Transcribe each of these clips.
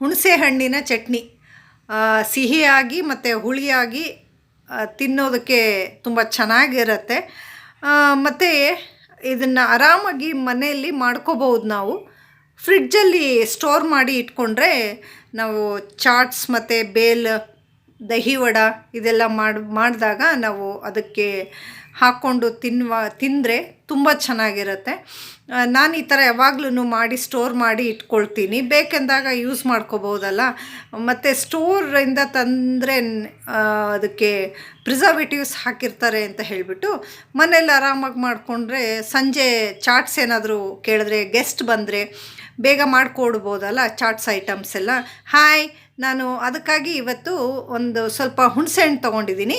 ಹುಣಸೆ ಹಣ್ಣಿನ ಚಟ್ನಿ ಸಿಹಿಯಾಗಿ ಮತ್ತು ಹುಳಿಯಾಗಿ ತಿನ್ನೋದಕ್ಕೆ ತುಂಬ ಚೆನ್ನಾಗಿರುತ್ತೆ. ಮತ್ತು ಇದನ್ನು ಆರಾಮಾಗಿ ಮನೆಯಲ್ಲಿ ಮಾಡ್ಕೋಬೋದು ನಾವು. ಫ್ರಿಡ್ಜಲ್ಲಿ ಸ್ಟೋರ್ ಮಾಡಿ ಇಟ್ಕೊಂಡ್ರೆ ನಾವು ಚಾಟ್ಸ್ ಮತ್ತು ಬೇಲ್ ದಹಿ ವಡ ಇದೆಲ್ಲ ಮಾಡಿ, ಮಾಡಿದಾಗ ನಾವು ಅದಕ್ಕೆ ಹಾಕ್ಕೊಂಡು ತಿನ್ನುವ ತಿಂದರೆ ತುಂಬ ಚೆನ್ನಾಗಿರುತ್ತೆ. ನಾನು ಈ ಥರ ಯಾವಾಗ್ಲೂ ಮಾಡಿ ಸ್ಟೋರ್ ಮಾಡಿ ಇಟ್ಕೊಳ್ತೀನಿ. ಬೇಕೆಂದಾಗ ಯೂಸ್ ಮಾಡ್ಕೋಬೋದಲ್ಲ ಮತ್ತು ಸ್ಟೋರಿಂದ ತಂದರೆ ಅದಕ್ಕೆ ಪ್ರಿಸರ್ವೇಟಿವ್ಸ್ ಹಾಕಿರ್ತಾರೆ ಅಂತ ಹೇಳಿಬಿಟ್ಟು ಮನೇಲಿ ಆರಾಮಾಗಿ ಮಾಡಿಕೊಂಡ್ರೆ ಸಂಜೆ ಚಾಟ್ಸ್ ಏನಾದರೂ ಕೇಳಿದ್ರೆ ಗೆಸ್ಟ್ ಬಂದರೆ ಬೇಗ ಮಾಡಿಕೊಡ್ಬೋದಲ್ಲ, ಚಾಟ್ಸ್ ಐಟಮ್ಸ್ ಎಲ್ಲ. ಹಾಯ್ ನಾನು ಅದಕ್ಕಾಗಿ ಇವತ್ತು ಒಂದು ಸ್ವಲ್ಪ ಹುಣಸೆ ಹಣ್ಣು ತೊಗೊಂಡಿದ್ದೀನಿ.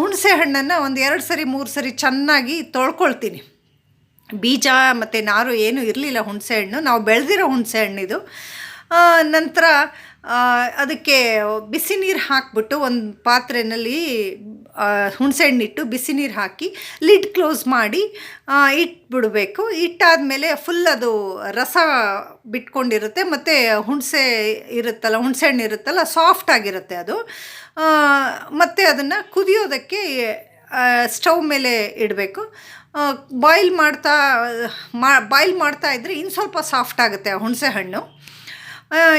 ಹುಣಸೆ ಹಣ್ಣನ್ನು ಒಂದು ಎರಡು ಸರಿ, ಮೂರು ಸರಿ ಚೆನ್ನಾಗಿ ತೊಳ್ಕೊಳ್ತೀನಿ. ಬೀಜ ಮತ್ತು ನಾರು ಏನೂ ಇರಲಿಲ್ಲ ಹುಣಸೆ ಹಣ್ಣು. ನಾವು ಬೆಳೆದಿರೋ ಹುಣಸೆ ಹಣ್ಣಿದು ನಂತರ ಅದಕ್ಕೆ ಬಿಸಿ ನೀರು ಹಾಕ್ಬಿಟ್ಟು ಒಂದು ಪಾತ್ರೆಯಲ್ಲಿ ಹುಣಸೆ ಹಣ್ಣಿಟ್ಟು ಬಿಸಿ ನೀರು ಹಾಕಿ ಲಿಡ್ ಕ್ಲೋಸ್ ಮಾಡಿ ಇಟ್ಬಿಡಬೇಕು. ಇಟ್ಟಾದಮೇಲೆ ಫುಲ್ ಅದು ರಸ ಬಿಟ್ಕೊಂಡಿರುತ್ತೆ. ಮತ್ತು ಹುಣಸೆ ಇರುತ್ತಲ್ಲ ಹುಣಸೆ ಹಣ್ಣು ಇರುತ್ತಲ್ಲ, ಸಾಫ್ಟ್ ಆಗಿರುತ್ತೆ ಅದು. ಮತ್ತು ಅದನ್ನು ಕುದಿಯೋದಕ್ಕೆ ಸ್ಟವ್ ಮೇಲೆ ಇಡಬೇಕು. ಬಾಯ್ಲ್ ಮಾಡ್ತಾ, ಮಾ, ಬಾಯ್ಲ್ ಮಾಡ್ತಾ ಇದ್ದರೆ ಇನ್ನು ಸ್ವಲ್ಪ ಸಾಫ್ಟ್ ಆಗುತ್ತೆ ಆ ಹುಣಸೆ ಹಣ್ಣು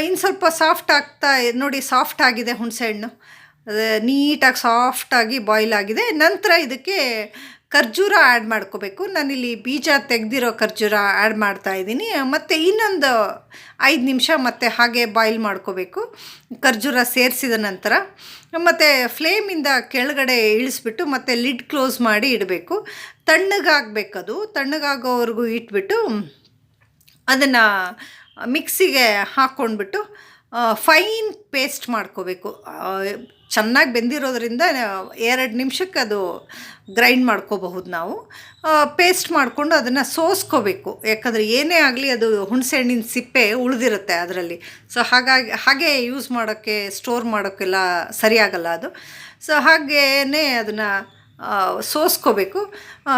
ಇನ್ನು ಸ್ವಲ್ಪ ಸಾಫ್ಟ್ ಆಗ್ತಾ, ನೋಡಿ ಸಾಫ್ಟ್ ಆಗಿದೆ ಹುಣಸೆ ಹಣ್ಣು ಅದು ನೀಟಾಗಿ ಸಾಫ್ಟಾಗಿ ಬಾಯ್ಲ್ ಆಗಿದೆ. ನಂತರ ಇದಕ್ಕೆ ಖರ್ಜೂರ ಆ್ಯಡ್ ಮಾಡ್ಕೋಬೇಕು. ನಾನಿಲ್ಲಿ ಬೀಜ ತೆಗೆದಿರೋ ಖರ್ಜೂರ ಆ್ಯಡ್ ಮಾಡ್ತಾ ಇದ್ದೀನಿ. ಮತ್ತು ಇನ್ನೊಂದು ಐದು ನಿಮಿಷ ಮತ್ತೆ ಹಾಗೆ ಬಾಯ್ಲ್ ಮಾಡ್ಕೋಬೇಕು. ಖರ್ಜೂರ ಸೇರಿಸಿದ ನಂತರ ಮತ್ತು ಫ್ಲೇಮಿಂದ ಕೆಳಗಡೆ ಇಳಿಸ್ಬಿಟ್ಟು ಮತ್ತೆ ಲಿಡ್ ಕ್ಲೋಸ್ ಮಾಡಿ ಇಡಬೇಕು. ತಣ್ಣಗಾಗಬೇಕದು. ತಣ್ಣಗಾಗೋವರೆಗೂ ಇಟ್ಬಿಟ್ಟು ಅದನ್ನು ಮಿಕ್ಸಿಗೆ ಹಾಕ್ಕೊಂಡ್ಬಿಟ್ಟು ಫೈನ್ ಪೇಸ್ಟ್ ಮಾಡ್ಕೋಬೇಕು. ಚೆನ್ನಾಗಿ ಬೆಂದಿರೋದ್ರಿಂದ ಎರಡು ನಿಮಿಷಕ್ಕೆ ಅದು ಗ್ರೈಂಡ್ ಮಾಡ್ಕೋಬಹುದು ನಾವು. ಪೇಸ್ಟ್ ಮಾಡಿಕೊಂಡು ಅದನ್ನು ಸೋಸ್ಕೋಬೇಕು. ಯಾಕಂದರೆ ಏನೇ ಆಗಲಿ ಅದು ಹುಣಸೆ ಹಣ್ಣಿನ ಸಿಪ್ಪೆ ಉಳಿದಿರುತ್ತೆ ಅದರಲ್ಲಿ. ಸೊ ಹಾಗಾಗಿ, ಹಾಗೆ ಯೂಸ್ ಮಾಡೋಕ್ಕೆ ಸ್ಟೋರ್ ಮಾಡೋಕ್ಕೆಲ್ಲ ಸರಿಯಾಗಲ್ಲ ಅದು. ಸೊ ಹಾಗೇ ಅದನ್ನು ಸೋಸ್ಕೋಬೇಕು.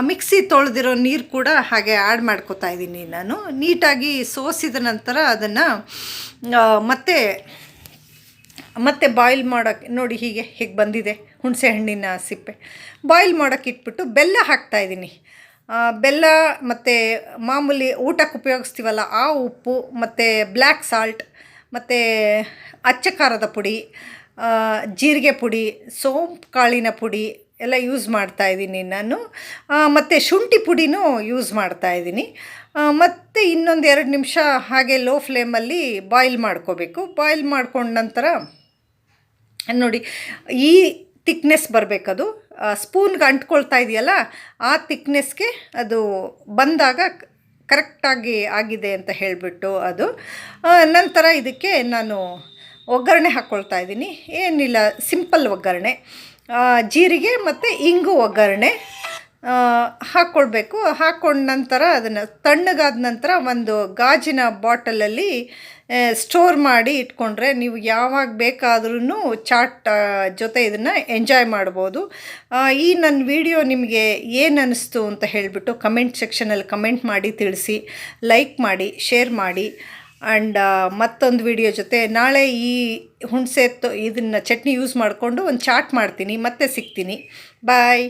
ಮಿಕ್ಸಿ ತೊಳೆದಿರೋ ನೀರು ಕೂಡ ಹಾಗೆ ಆ್ಯಡ್ ಮಾಡ್ಕೋತಾ ಇದ್ದೀನಿ ನಾನು. ನೀಟಾಗಿ ಸೋಸಿದ ನಂತರ ಅದನ್ನು ಮತ್ತೆ ಮತ್ತೆ ಬಾಯ್ಲ್ ಮಾಡೋಕ್ಕೆ ನೋಡಿ ಹೀಗೆ ಹೀಗೆ ಬಂದಿದೆ ಹುಣಸೆ ಹಣ್ಣಿನ ಸಿಪ್ಪೆ. ಬಾಯ್ಲ್ ಮಾಡೋಕ್ಕೆ ಇಟ್ಬಿಟ್ಟು ಬೆಲ್ಲ ಹಾಕ್ತಾ ಇದ್ದೀನಿ. ಬೆಲ್ಲ ಮತ್ತು ಮಾಮೂಲಿ ಊಟಕ್ಕೆ ಉಪಯೋಗಿಸ್ತೀವಲ್ಲ, ಆ ಉಪ್ಪು, ಮತ್ತು ಬ್ಲ್ಯಾಕ್ ಸಾಲ್ಟ್, ಮತ್ತು ಅಚ್ಚ ಖಾರದ ಪುಡಿ ಜೀರಿಗೆ ಪುಡಿ, ಸೋಂಪು ಕಾಳಿನ ಪುಡಿ ಎಲ್ಲ ಯೂಸ್ ಮಾಡ್ತಾ ಇದ್ದೀನಿ ನಾನು. ಮತ್ತು ಶುಂಠಿ ಪುಡಿನೂ ಯೂಸ್ ಮಾಡ್ತಾ ಇದ್ದೀನಿ. ಮತ್ತು ಇನ್ನೊಂದು ಎರಡು ನಿಮಿಷ ಹಾಗೆ ಲೋ ಫ್ಲೇಮಲ್ಲಿ ಬಾಯ್ಲ್ ಮಾಡ್ಕೋಬೇಕು. ಬಾಯ್ಲ್ ಮಾಡ್ಕೊಂಡ ನಂತರ ನೋಡಿ, ಈ ತಿಕ್ನೆಸ್ ಬರಬೇಕದು ಸ್ಪೂನ್ಗೆ ಅಂಟ್ಕೊಳ್ತಾ ಇದೆಯಲ್ಲ, ಆ ತಿಕ್ನೆಸ್ಗೆ ಅದು ಬಂದಾಗ ಕರೆಕ್ಟಾಗಿ ಆಗಿದೆ ಅಂತ ಹೇಳಿಬಿಟ್ಟು ಅದು. ನಂತರ ಇದಕ್ಕೆ ನಾನು ಒಗ್ಗರಣೆ ಹಾಕ್ಕೊಳ್ತಾ ಇದ್ದೀನಿ. ಏನಿಲ್ಲ ಸಿಂಪಲ್ ಒಗ್ಗರಣೆ. ಜೀರಿಗೆ ಮತ್ತು ಇಂಗು ಒಗ್ಗರಣೆ ಹಾಕ್ಕೊಳ್ಬೇಕು ಹಾಕ್ಕೊಂಡ ನಂತರ ಅದನ್ನು ತಣ್ಣಗಾದ ನಂತರ ಒಂದು ಗಾಜಿನ ಬಾಟಲಲ್ಲಿ ಸ್ಟೋರ್ ಮಾಡಿ ಇಟ್ಕೊಂಡ್ರೆ ನೀವು ಯಾವಾಗ ಬೇಕಾದ್ರೂ ಚಾಟ್ ಜೊತೆ ಇದನ್ನು ಎಂಜಾಯ್ ಮಾಡ್ಬೋದು. ಈ ನನ್ನ ವಿಡಿಯೋ ನಿಮಗೆ ಏನು ಅನ್ನಿಸ್ತು ಅಂತ ಹೇಳಿಬಿಟ್ಟು ಕಮೆಂಟ್ ಸೆಕ್ಷನಲ್ಲಿ ಕಮೆಂಟ್ ಮಾಡಿ ತಿಳಿಸಿ, ಲೈಕ್ ಮಾಡಿ, ಶೇರ್ ಮಾಡಿ. ಆ್ಯಂಡ್ ಮತ್ತೊಂದು ವಿಡಿಯೋ ಜೊತೆ ನಾಳೆ ಈ ಹುಣಸೆ ಇದನ್ನು ಚಟ್ನಿ ಯೂಸ್ ಮಾಡಿಕೊಂಡು ಒಂದು ಚಾಟ್ ಮಾಡ್ತೀನಿ, ಮತ್ತೆ ಸಿಗ್ತೀನಿ. ಬಾಯ್